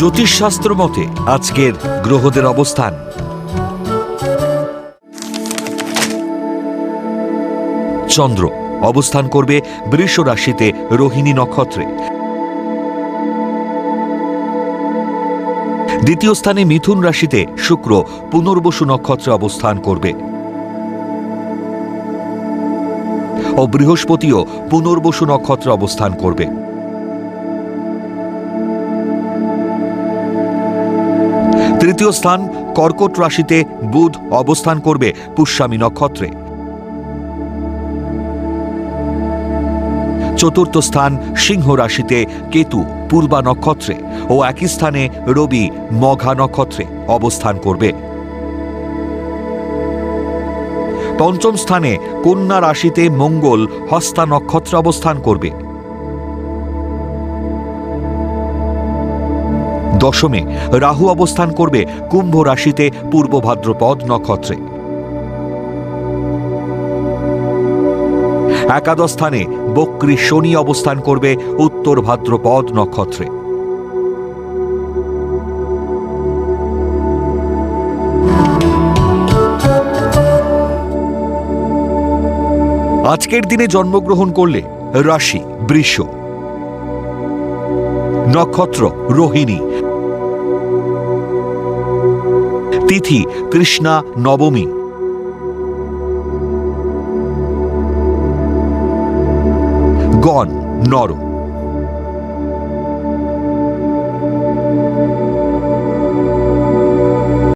জ্যোতিষশাস্ত্র মতে, আজকের গ্রহদের অবস্থান। চন্দ্র, অবস্থান করবে বৃষ রাশিতে রোহিণী নক্ষত্রে। দ্বিতীয় স্থানে মিথুন রাশিতে শুক্র, পুনর্বসু নক্ষত্রে অবস্থান করবে। ও বৃহস্পতিও পুনর্বসু নক্ষত্রে অবস্থান করবে। তৃতীয় স্থান কর্কট রাশিতে বুধ অবস্থান করবে পুষ্যামী নক্ষত্রে। চতুর্থ স্থান সিংহ রাশিতে কেতু পূর্বা নক্ষত্রে ও একই স্থানে রবি মঘা নক্ষত্রে অবস্থান করবে। পঞ্চম স্থানে কন্যা রাশিতে মঙ্গল হস্তা নক্ষত্রে অবস্থান করবে। দশমে রাহু অবস্থান করবে কুম্ভ রাশিতে পূর্ব ভাদ্রপদ নক্ষত্রে। একাদশ স্থানে বক্রী শনি অবস্থান করবে উত্তর ভাদ্রপদ নক্ষত্রে। আজকের দিনে জন্মগ্রহণ করলে রাশি, বৃষ, নক্ষত্র, রোহিণী তিথি কৃষ্ণা নবমী। গণ নর